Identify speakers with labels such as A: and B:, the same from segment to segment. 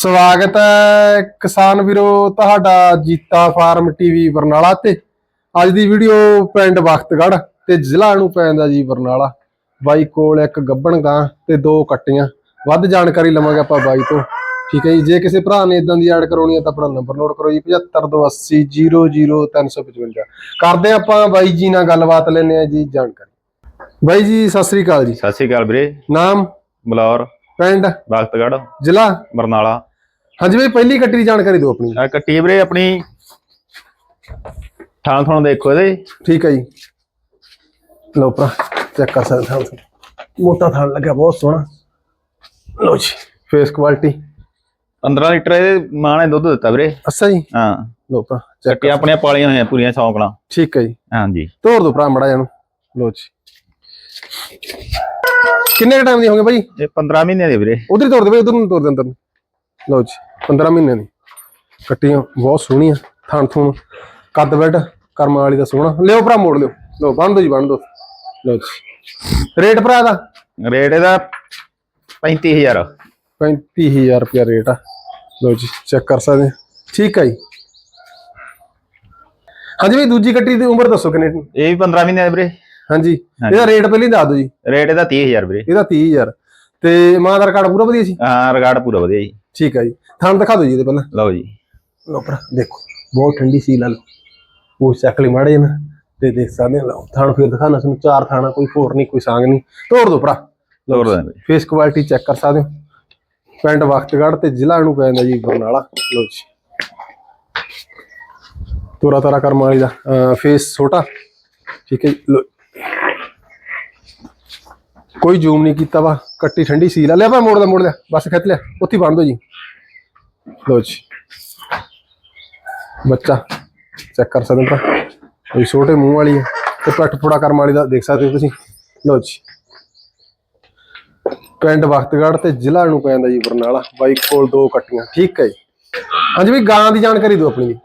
A: ਸਵਾਗਤ ਹੈ ਕਿਸਾਨ ਵੀਰੋ ਤੁਹਾਡਾ ਜੀਤਾ ਫਾਰਮ ਟੀਵੀ ਬਰਨਾਲਾ ਤੇ। ਅੱਜ ਦੀ ਵੀਡੀਓ ਪਿੰਡ ਵਖਤਗੜ੍ਹ ਤੇ ਜ਼ਿਲ੍ਹਾ ਨੂੰ ਪੈਂਦਾ ਜੀ ਬਰਨਾਲਾ। ਬਾਈ ਕੋਲ ਇੱਕ ਗੱਬਣ ਗਾਂ ਤੇ ਦੋ ਕੱਟੀਆਂ। ਵੱਧ ਜਾਣਕਾਰੀ ਲਵਾਂਗੇ ਆਪਾਂ ਬਾਈ ਤੋਂ। ਠੀਕ ਹੈ ਜੀ ਜੇ ਕਿਸੇ ਭਰਾ ਨੇ ਇਦਾਂ ਦੀ ਐਡ ਕਰਾਉਣੀ ਹੈ ਤਾਂ ਆਪਣਾ ਨੰਬਰ ਨੋਟ ਕਰੋ ਜੀ 7528000355 ਕਰਦੇ ਆਪਾਂ ਬਾਈ ਜੀ ਨਾਲ ਗੱਲਬਾਤ ਲੈਣੇ ਆ ਜੀ ਜਾਣਕਾਰੀ। ਬਾਈ ਜੀ ਸਤਿ ਸ੍ਰੀ ਅਕਾਲ ਜੀ।
B: ਸਤਿ ਸ਼੍ਰੀ ਅਕਾਲ ਵੀਰੇ।
A: ਨਾਮ?
B: ਬਲੌਰ।
A: ਪਿੰਡ?
B: ਵਕਤਗੜ
A: ਜ਼ਿਲ੍ਹਾ?
B: ਬਰਨਾਲਾ।
A: ਹਾਂਜੀ ਬਾਈ ਪਹਿਲੀ ਕੱਟੀ ਦੀ ਜਾਣਕਾਰੀ ਦਿਓ ਆਪਣੀ।
B: ਆ ਕੱਟੀ ਵੀਰੇ ਆਪਣੀ ਥਾਂ ਥਾਂ ਦੇਖੋ ਇਹਦੇ।
A: ਠੀਕ ਹੈ ਜੀ। ਲਓ ਭਰਾ ਚੈੱਕ ਕਰ ਸਕਦੇ ਹਾਂ ਮੋਟਾ ਥਣ ਲੱਗਿਆ ਬਹੁਤ ਸੋਹਣਾ। ਲਓ ਜੀ ਫੇਸ ਕੁਆਲਿਟੀ
B: 15 ਲੀਟਰ ਇਹਦੇ ਮਾਂ ਨੇ ਦੁੱਧ ਦਿੱਤਾ ਵੀਰੇ।
A: ਅੱਛਾ ਜੀ।
B: ਹਾਂ।
A: ਲਓ ਭਰਾ ਚੈੱਕ
B: ਕੱਟੀਆਂ ਆਪਣੀਆਂ ਪਾਲੀਆਂ ਹੋਈਆਂ ਪੂਰੀਆਂ ਸ਼ੌਂਕਲਾਂ
A: ਠੀਕ ਹੈ ਜੀ।
B: ਹਾਂਜੀ।
A: ਤੋੜ ਦੋ ਭਰਾ ਮੜਾ ਜਾਨੂੰ ਲਓ ਜੀ। ਕਿੰਨੇ ਟਾਈਮ ਦੀ ਹੋਗੇ ਬਾਈ?
B: ਇਹ 15 ਮਹੀਨੇ ਦੇ ਵੀਰੇ।
A: ਉਧਰ ਹੀ ਤੋੜ ਦੇ ਬਾਈ ਉਧਰ ਨੂੰ ਤੋੜ ਦੇ ਅੰਦਰ ਨੂੰ। ਲਓ ਜੀ। 15 ਮਹੀਨੇ ਦੀ। ਕੱਟੀਆਂ ਬਹੁਤ ਸੋਹਣੀਆਂ ਥਣ ਥੁਣ। ਕੱਦ ਬੈਡ ਕਰਮਾਂ ਵਾਲੀ ਦਾ ਸੋਹਣਾ। ਲਿਓ ਭਰਾ ਮੋੜ ਲਿਓ। ਲਓ ਬੰਨ ਦੋ ਜੀ ਬੰਨ ਦੋ। ਲਓ ਜੀ। ਰੇਟ ਭਰਾ ਦਾ?
B: ਰੇਟ ਇਹਦਾ 35000
A: 35000 ਰੁਪਿਆ ਰੇਟ ਆ। ਲਓ ਜੀ ਚੈੱਕ ਕਰ ਸਕਦੇ। ਠੀਕ ਹੈ ਜੀ। ਹਾਂਜੀ ਵੀ ਦੂਜੀ ਕੱਟੀ ਦੀ ਉਮਰ ਦੱਸੋ ਕਿੰਨੇ?
B: ਇਹ ਵੀ 15 ਮਹੀਨੇ ਦੇ ਵੀਰੇ।
A: ਹਾਂਜੀ। ਇਹਦਾ ਰੇਟ ਪਹਿਲਾਂ ਹੀ ਦੱਸ ਦਿਓ ਜੀ।
B: ਰੇਟ ਇਹਦਾ 30000 ਵੀਰੇ।
A: ਇਹਦਾ 30000 ਤੇ ਮਾਂ ਦਾ ਰਿਕਾਰਡ ਪੂਰਾ ਵਧੀਆ ਸੀ?
B: ਹਾਂ ਰਿਕਾਰਡ ਪੂਰਾ ਵਧੀਆ ਜੀ।
A: ਠੀਕ ਹੈ ਜੀ। ਥਣ ਦਿਖਾ ਦਿਓ ਜੀ ਇਹਦੇ ਪਹਿਲਾਂ।
B: ਲਓ ਜੀ।
A: ਲਓ ਭਰਾ ਦੇਖੋ ਬਹੁਤ ਠੰਡੀ ਸੀ ਲਓ ਉਹ ਚੱਕ ਲਈ ਮਾੜੇ ਨਾ ਤੇ ਦੇਖ ਸਕਦੇ ਹੋ ਲਓ ਥਣ ਫਿਰ ਦਿਖਾਣਾ ਤੁਹਾਨੂੰ ਚਾਰ ਥਾਣਾ ਕੋਈ ਫੋਰ ਨਹੀਂ ਕੋਈ ਸਾਂਗ ਨਹੀਂ। ਤੋੜ ਦੋ ਭਰਾ।
B: ਤੋੜ ਦਾਂ ਵੀਰੇ
A: ਫੇਸ ਕੁਆਲਿਟੀ ਚੈੱਕ ਕਰ ਸਕਦੇ ਹੋ। ਪਿੰਡ ਵਖਤਗੜ੍ਹ ਤੇ ਜ਼ਿਲ੍ਹਾ ਨੂੰ ਪੈਂਦਾ ਜੀ ਬਰਨਾਲਾ ਲਓ ਜੀ। ਤੋਰਾ ਤਾਰਾ ਕਰਮ ਵਾਲੀ ਦਾ ਫੇਸ ਛੋਟਾ। ਠੀਕ ਹੈ ਜੀ, ਲਓ ਕੋਈ ਜ਼ੂਮ ਨਹੀਂ ਕੀਤਾ ਵਾ ਕੱਟੀ ਠੰਡੀ ਸੀਲ ਆ। ਲਿਆ ਭਾ ਮੋੜ ਲਿਆ ਮੋੜ ਲਿਆ। ਬਸ ਖਿੱਚ ਲਿਆ। ਉੱਥੇ ਬੰਦ ਹੋ ਜੀ। ਲਓ ਜੀ। ਬੱਚਾ ਚੈੱਕ ਕਰ ਸਕਦੇ ਹੋ ਕੋਈ ਛੋਟੇ ਮੂੰਹ ਵਾਲੀ ਹੈ ਤੇ ਪੱਟ ਫੋੜਾ ਕਰਮ ਵਾਲੀ ਦਾ ਦੇਖ ਸਕਦੇ ਹੋ ਤੁਸੀਂ। ਲਓ ਜੀ। ਪਿੰਡ ਵਖਤਗੜ੍ਹ ਤੇ ਜ਼ਿਲ੍ਹਾ ਨੂੰ ਪੈਂਦਾ ਜੀ ਬਰਨਾਲਾ। ਬਾਈ ਕੋਲ ਦੋ ਕੱਟੀਆਂ। ਠੀਕ ਹੈ ਜੀ। ਹਾਂਜੀ ਵੀ ਗਾਂ ਦੀ ਜਾਣਕਾਰੀ ਦਿਓ ਆਪਣੀ ਜੀ।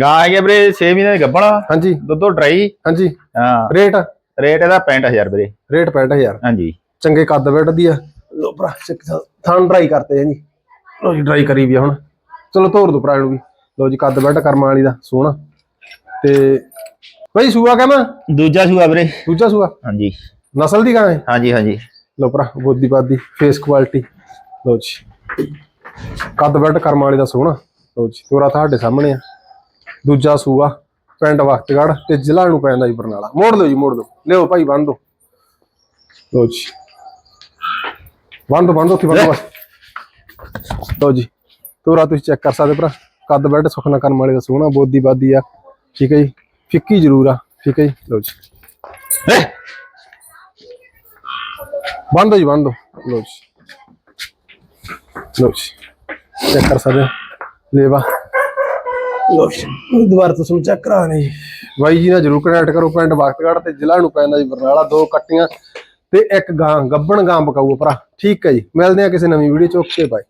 B: ਗਾਂ ਗਿਆ ਵੀਰੇ 6 ਮਹੀਨੇ ਦੀ ਗੱਭਣ
A: ਹਾਂਜੀ।
B: ਦੁੱਧੋ ਡਰਾਈ।
A: ਹਾਂਜੀ।
B: ਹਾਂ।
A: ਰੇਟ
B: ਰੇਟ ਇਹਦਾ 65000 ਵੀਰੇ।
A: ਰੇਟ 65000
B: ਹਾਂਜੀ।
A: ਚੰਗੇ ਕੱਦ ਬੈਠ ਦੀ ਆ। ਲੋ ਭਰਾ ਥਾਂ ਡਰਾਈ ਕਰਤੇ ਆ ਜੀ। ਲੋ ਜੀ ਡਰਾਈ ਕਰੀ ਵੀ ਹੁਣ। ਚਲੋ ਤੋੜ ਦੋ ਭਰਾ ਨੂੰ ਵੀ। ਲੋ ਜੀ ਕੱਦ ਬੈਠ ਕਰਮਾਂ ਵਾਲੀ ਦਾ ਸੋਹਣਾ। ਤੇ ਬਾਈ ਸੂਆ ਕਹਿੰਦਾ
B: ਦੂਜਾ ਸੂਆ ਵੀਰੇ।
A: ਦੂਜਾ ਸੂਆ?
B: ਹਾਂਜੀ।
A: ਨਸਲ ਦੀ ਹੈ
B: ਹਾਂਜੀ ਹਾਂਜੀ।
A: ਲੋ ਭਰਾ ਬੋਦੀ ਬਾਦੀ ਫੇਸ ਕੁਆਲਿਟੀ ਲੋ ਜੀ। ਕੱਦ ਬੈਠ ਕਰਮਾਂ ਵਾਲੀ ਦਾ ਸੋਹਣਾ। ਲੋ ਜੀ ਤੋਰਾ ਤੁਹਾਡੇ ਸਾਹਮਣੇ ਆ। ਦੂਜਾ ਸੂਆ। ਪਿੰਡ ਵਖਤਗੜ੍ਹ ਤੇ ਜ਼ਿਲ੍ਹਾ ਨੂੰ ਪੈਂਦਾ ਜੀ ਬਰਨਾਲਾ। ਮੋੜ ਦਿਓ ਜੀ ਮੋੜ ਦਿਓ। ਲਿਓ ਭਾਈ ਬੰਨ ਦਿਓ। ਲੋ ਜੀ। ਬੰਨ ਦਿਓ ਬੰਨ ਦਿਓ ਉੱਥੇ ਬੰਨ ਦਿਓ ਬਸ। ਲੋ ਜੀ। ਤੋਰਾ ਤੁਸੀਂ ਚੈੱਕ ਕਰ ਸਕਦੇ ਭਰਾ। ਕੱਦ ਬੈਠ ਸੁਖਨਾ ਕਰਮ ਵਾਲੇ ਦਾ ਸੋਹਣਾ ਬੋਦੀ ਬਾਦੀ ਆ। ਠੀਕ ਹੈ ਜੀ? ਫਿੱਕੀ ਜ਼ਰੂਰ ਆ। ਠੀਕ ਹੈ ਜੀ? ਲੋ ਜੀ। ਬੰਨ ਦਿਓ ਜੀ ਬੰਨ ਦਿਓ। ਲੋ ਜੀ। ਲੋ ਜੀ। ਚੈੱਕ ਕਰ ਸਕਦੇ ਲੇਵਾ। ਲੋ ਦੁਬਾਰਾ ਤੋਂ ਤੁਹਾਨੂੰ ਚੈੱਕ ਕਰਾਣੇ ਜੀ। ਬਾਈ ਜੀ ਨਾਲ ਜਰੂਰ ਕਨੈਕਟ ਕਰੋ, ਪਿੰਡ ਵਕਤਗੜ੍ਹ ਤੇ ਜ਼ਿਲ੍ਹਾ ਨੂੰ ਪੈਂਦਾ ਜੀ, ਬਰਨਾਲਾ, ਦੋ ਕੱਟੀਆਂ ਤੇ ਇੱਕ ਗਾਂ, ਗੱਬਣ ਗਾਂ ਪਕਾਊ ਭਰਾ। ਠੀਕ ਹੈ ਜੀ, ਮਿਲਦੇ ਆ ਕਿਸੇ ਨਵੀਂ ਵੀਡੀਓ ਚ, ਓਕੇ ਬਾਈ।